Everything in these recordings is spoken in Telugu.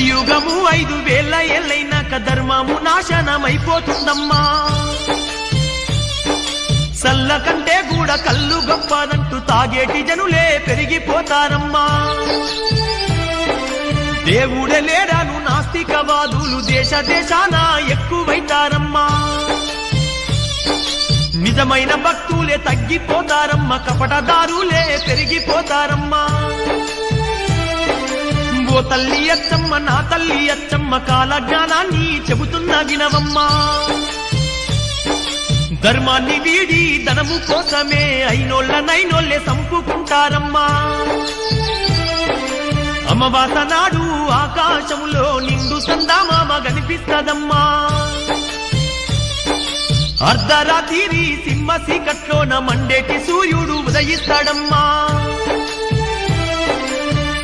కలియుగము ఐదు వేల ఎల్లైనాక ధర్మము నాశనమైపోతుందమ్మా. సల్ల కంటే కూడా కళ్ళు గొప్పదంటూ తాగేటి జనులే పెరిగిపోతారమ్మా. దేవుడే లేడాను నాస్తికవాదులు దేశ దేశాన ఎక్కువైతారమ్మా. నిజమైన భక్తులే తగ్గిపోతారమ్మా కపటదారులే పెరిగిపోతారమ్మా. ఓ తల్లి అచ్చమ్మ నా తల్లి అచ్చమ్మ కాల జ్ఞానాన్ని చెబుతున్న వినవమ్మ. ధర్మాన్ని వీడి ధనము కోసమే అయినోళ్ళ నైనోళ్ళే సంపుకుంటారమ్మా. అమ్మవాస నాడు ఆకాశములో నిండు సందామామ కనిపిస్తదమ్మా. అర్ధరాత్రి సింహ సీకట్లోన మండేటి సూర్యుడు ఉదయిస్తాడమ్మా.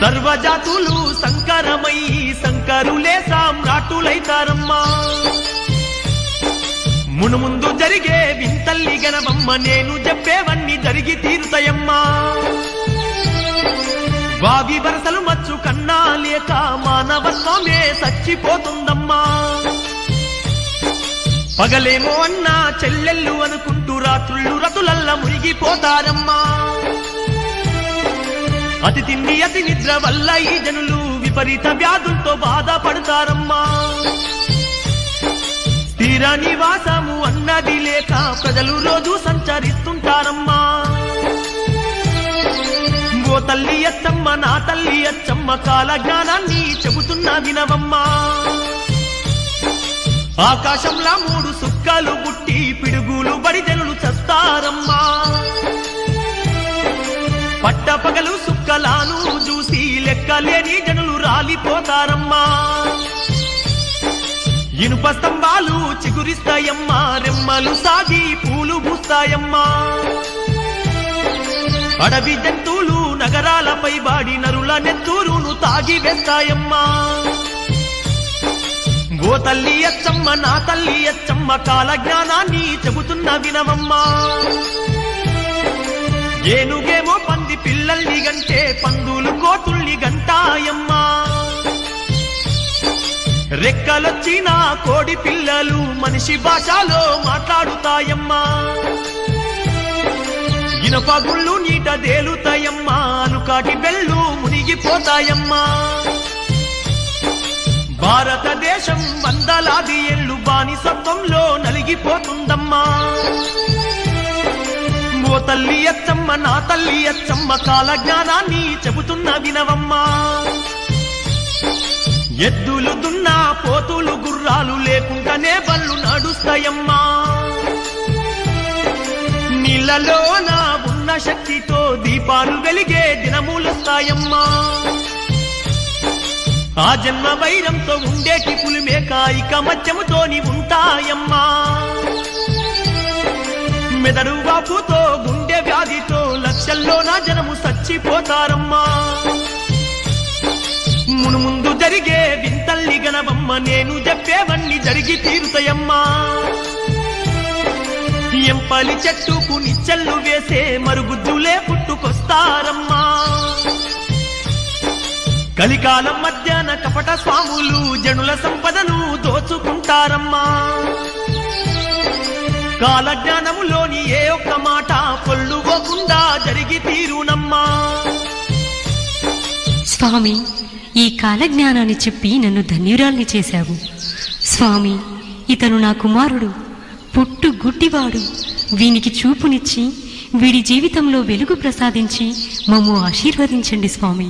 సర్వజాతులు సంకరమై సంకరులే సామ్రాటులైతారమ్మా మునుముందు జరిగే వింతల్లి గనవమ్మ నేను చెప్పేవన్నీ జరిగి తీరుతాయమ్మా. వావి వరసలు మచ్చు కన్నా లేక మానవత్వమే చచ్చిపోతుందమ్మా. పగలేమో అన్నా చెల్లెళ్ళు అనుకుంటూ రాత్రుళ్ళు రతులల్ల మురిగిపోతారమ్మా అతి తిండి అతి నిద్ర వల్ల ఈ జనులు విపరీత వ్యాధులతో బాధపడతారమ్మా. స్థిర నివాసము అన్నది లేక ప్రజలు రోజు సంచరిస్తుంటారమ్మా. ఓ తల్లి అచ్చమ్మ నా తల్లి అచ్చమ్మ కాల జ్ఞానాన్ని చెబుతున్నా వినవమ్మా. ఆకాశంలా మూడు సుక్కలు పుట్టి పిడుగులు బడి జనులు చస్తారమ్మా. పట్టపగలు సుక్కలాను చూసి లెక్కలేని జనులు రాలిపోతారమ్మా. ఇనుప స్తంభాలు చిగురిస్తాయమ్మా రెమ్మలు సాగి పూలు పూస్తాయమ్మా. అడవి జంతువులు నగరాలపై బాడి నరుల నెత్తూరును తాగి వేస్తాయమ్మా. ఓ తల్లి అచ్చమ్మ నా తల్లి అచ్చమ్మ కాల జ్ఞానాన్ని చెబుతున్న వినవమ్మా. ఏనుగే పిల్లల్ని గంటే పందులు కోతుల్ని గంటాయమ్మా రెక్కలొచ్చిన కోడి పిల్లలు మనిషి భాషలో మాట్లాడుతాయమ్మా. ఇనప గుళ్ళు నీట తేలుతాయమ్మా అనుకాటి బెళ్ళు మునిగిపోతాయమ్మా. భారతదేశం వందలాది ఏళ్ళు బానిసత్వంలో నలిగిపోతుందమ్మా. ఓ తల్లి అచ్చమ్మ నా తల్లి అచ్చమ్మ కాల జ్ఞానాన్ని చెబుతున్న వినవమ్మా. ఎద్దులు దున్నా పోతులు గుర్రాలు లేకుండానే బళ్ళు నడుస్తాయమ్మా. నీళ్ళలోన ఉన్న శక్తితో దీపాలు వెలిగే దినములొస్తాయమ్మా ఆ జన్మ వైరంతో ఉండేటి పులిమేక ఇక మధ్యముతోని ఉంటాయమ్మా. మెదడు వాపుతో గుండె వ్యాధితో లక్షల్లో నా జనము చచ్చిపోతారమ్మా. మును ముందు జరిగే వింతల్లి గణవమ్మ నేను చెప్పేవన్నీ జరిగి తీరుతాయమ్మా. ఎంపలి చెట్టుకు నిచ్చెల్లు వేసే మరుగుజ్జులే పుట్టుకొస్తారమ్మా. కలికాలం మధ్యాహ్న కపట స్వాములు జనుల సంపదను దోచుకుంటారమ్మా. కాలజ్ఞానములోని ఏ ఒక్క మాట పొల్లుకోకుండా జరిగి తీరునమ్మా. స్వామి ఈ కాలజ్ఞానాన్ని చెప్పి నన్ను ధన్యురాల్ని చేశావు. స్వామి ఇతను నా కుమారుడు పుట్టు గుడ్డివాడు వీనికి చూపునిచ్చి వీడి జీవితంలో వెలుగు ప్రసాదించి మమ్ము ఆశీర్వదించండి స్వామి.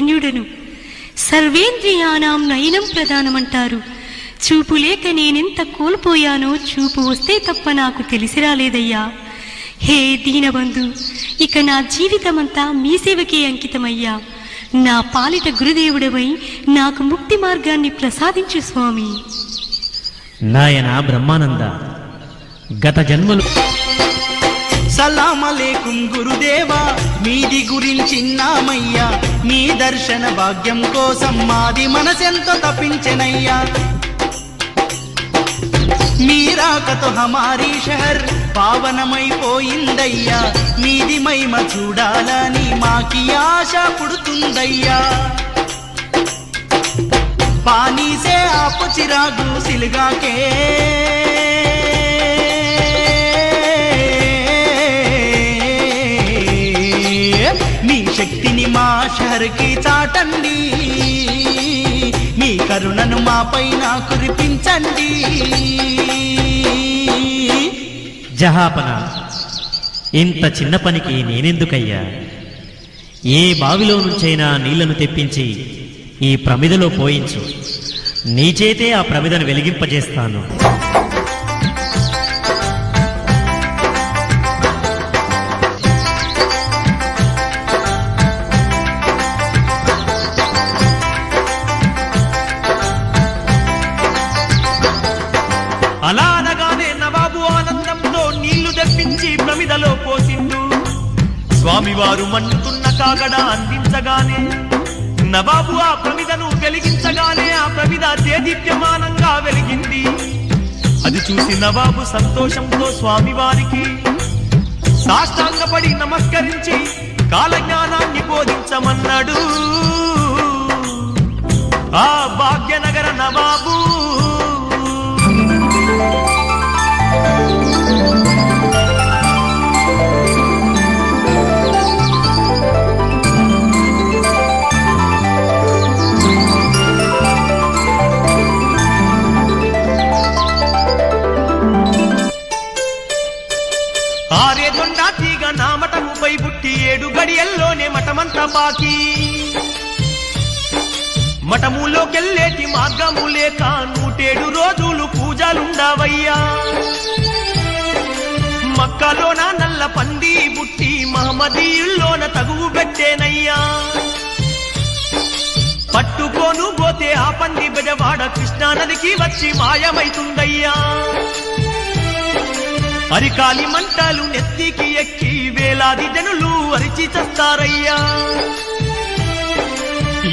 ధన్యుడను. సర్వేంద్రియానాం నయనం ప్రధానమంటారు. చూపు లేక నేనెంత కోల్పోయానో చూపు వస్తే తప్ప నాకు తెలిసి రాలేదయ్యా హే దీనబంధు ఇక నా జీవితమంతా మీ సేవకే అంకితమయ్యా. నా పాలిట గురుదేవుడవై నాకు ముక్తి మార్గాన్ని ప్రసాదించు స్వామి. నాయన బ్రహ్మానంద గత జన్మలు సలామలేకుం గురుదేవా మీది గురించిన్నామయ్యా మీ దర్శన భాగ్యం కోసం మాది మనసెంతో తప్పించెనయ్యా. మీరాకతో హమారీ షహర్ పావనమైపోయిందయ్యా మీది మహిమ చూడాలని మాకి ఆశ పుడుతుందయ్యా. పానీసే ఆపు చిరాకు సిలుగాకే మీ శక్తిని మా షహర్కి చాటండి. మీ కరుణను మా పైన కురిపించండి. జహాపన ఇంత చిన్న పనికి నేనెందుకయ్యా? ఏ బావిలో నుంచైనా నీళ్ళను తెప్పించి ఈ ప్రమిదలో పోయించు. నీ చేతే ఆ ప్రమిదను వెలిగింపజేస్తాను. నీళ్ళు ప్రమిదలో పోసిండు. స్వామివారు మండుతున్న కాగడ అందించగానే నవాబు ఆ ప్రమిదను వెలిగించగానే ఆ ప్రమిద దేదీప్యమానంగా వెలిగింది. అది చూసి నవాబు సంతోషంతో స్వామివారికి సాష్టాంగపడి నమస్కరించి కాలజ్ఞానాన్ని బోధించమన్నాడు. నామటముపై పుట్టి ఏడు గడియల్లోనే మఠమంతా బాకీ. మఠములోకెళ్ళేటి మార్గము లేక నూటేడు రోజులు పూజలుండవయ్యా. మక్కలోన నల్ల పంది బుట్టి మహమదీయుల్లోన తగువు పెట్టేనయ్యా. పట్టుకోను పోతే ఆ పంది బెజవాడ కృష్ణానదికి వచ్చి మాయమైతుందయ్యా. అరికాలి మంటలు నెత్తికి ఎక్కి వేలాది జనులు అరిచి చస్తారయ్యా.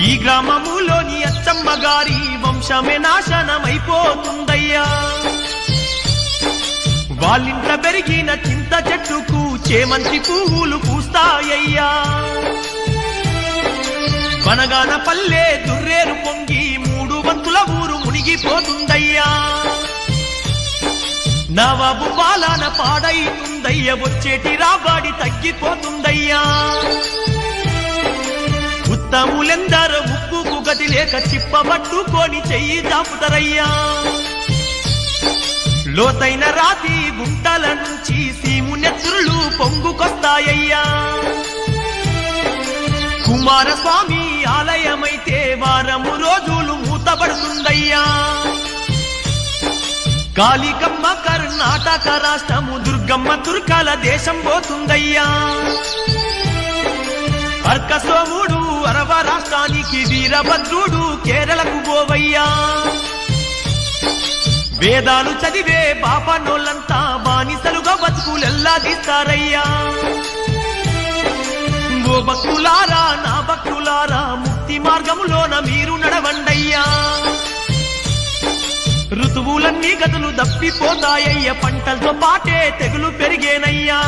ఈ గ్రామములోని అచ్చమ్మ గారి వంశమే నాశనమైపోతుందయ్యా. వాళ్ళింట్ల పెరిగిన చింత చెట్టుకు చేమంతి పువ్వులు పూస్తాయ్యా వనగాన పల్లె దుర్రేరు పొంగి మూడు వంతుల ఊరు మునిగిపోతుందయ్యా. నవాబు బాలాన పాడైతుందయ్య వచ్చేటి రాబాడి తగ్గిపోతుందయ్యా. ఉత్తములెందరూ ముక్కుకు గతి లేక చిప్పబట్టుకొని చెయ్యి చాపుతారయ్యా. లోతైన రాతి గుంటల నుంచి సీము నెత్తురులు పొంగుకొస్తాయ్యా కుమారస్వామి కాళికమ్మ కర్ణాటక రాష్ట్రము దుర్గమ్మ తుర్కాల దేశం పోతుందయ్యా. అర్కసోముడు అరవ రాష్ట్రానికి వీరభద్రుడు కేరళకు పోవయ్యా. వేదాలు చదివే పాపనోళ్ళంతా బానిసలుగా బతుకులెల్లా తీస్తారయ్యా. ఓ భక్తులారా నా భక్తులారా ముక్తి మార్గములోన మీరు నడవండయ్యా. ఋతువులన్నీ గదులు దప్పిపోతాయ్య పంటలతో పాటే తెగులు పెరిగేనయ్యా.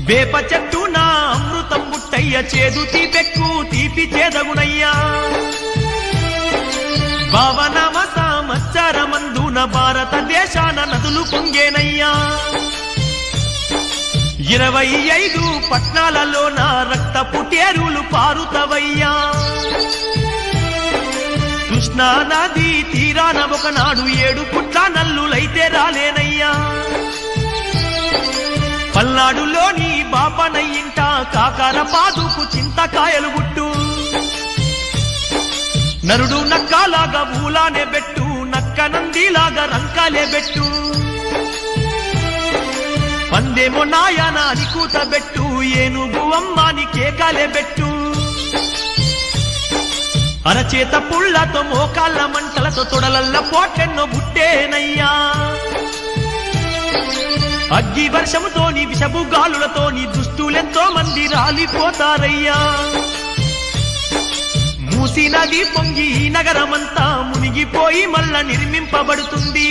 వేప చెట్టు నా అమృతం ముట్టయ్య చేదు తీపెక్కు తీపి చేదగునయ్యా. భవనమ సంవత్సరమందున భారతదేశాన నదులు పొంగేనయ్యా. ఇరవై ఐదు పట్నాలలోన రక్త పుటేరులు పారుతవయ్యా. కృష్ణా నది తీరాన ఒకనాడు ఏడు పుట్ల నల్లులైతే రాలేనయ్యా. పల్నాడులోని బాపనయ్యింట కాకర పాదుకు చింతకాయలు గుట్టు. నరుడు నక్కలాగా ఊలానే బెట్టు నక్క నందిలాగా రంకాలే బెట్టు పందేమో నాయన అని కూత బెట్టు ఏనుగు అమ్మాని కేకాలే బెట్టు అరచేత పుళ్ళతో మోకాళ్ళ మంటలతో తొడలల్ల పోటెన్నో బుట్టేనయ్యా. అగ్గి వర్షముతోని విషపు గాలులతోని దుస్తులెంతో మంది రాలిపోతారయ్యా. మూసి నది పొంగి ఈ నగరమంతా మునిగిపోయి మళ్ళా నిర్మింపబడుతుంది.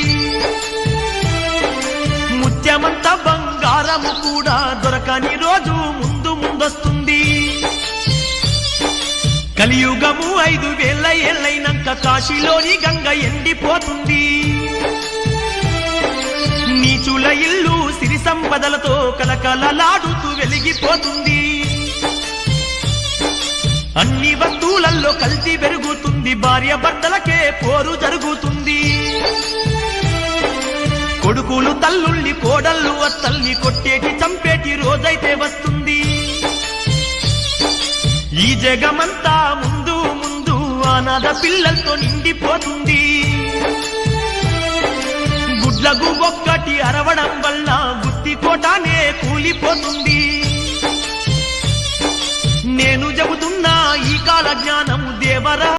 ముత్యమంతా బంగారము కూడా దొరకని రోజు ముందు ముందొస్తుంది. కలియుగము ఐదు వేల ఏళ్ళైనాక కాశీలోని గంగ ఎండిపోతుంది. నీచుల ఇల్లు సిరి సంపదలతో కలకలలాడుతూ వెలిగిపోతుంది. అన్ని వస్తువులలో కల్తీ పెరుగుతుంది భార్య భర్తలకే పోరు జరుగుతుంది. కొడుకులు తల్లుల్ని కోడళ్ళు అత్తల్ని కొట్టేటి చంపేటి రోజైతే వస్తుంది. ఈ జగమంతా ముందు ముందు అనాథ పిల్లలతో నిండిపోతుంది. గుడ్లకు ఒక్కటి అరవడం వల్ల గుత్తి కోటానే కూలిపోతుంది. నేను చెబుతున్నా ఈ కాల జ్ఞానము దేవరా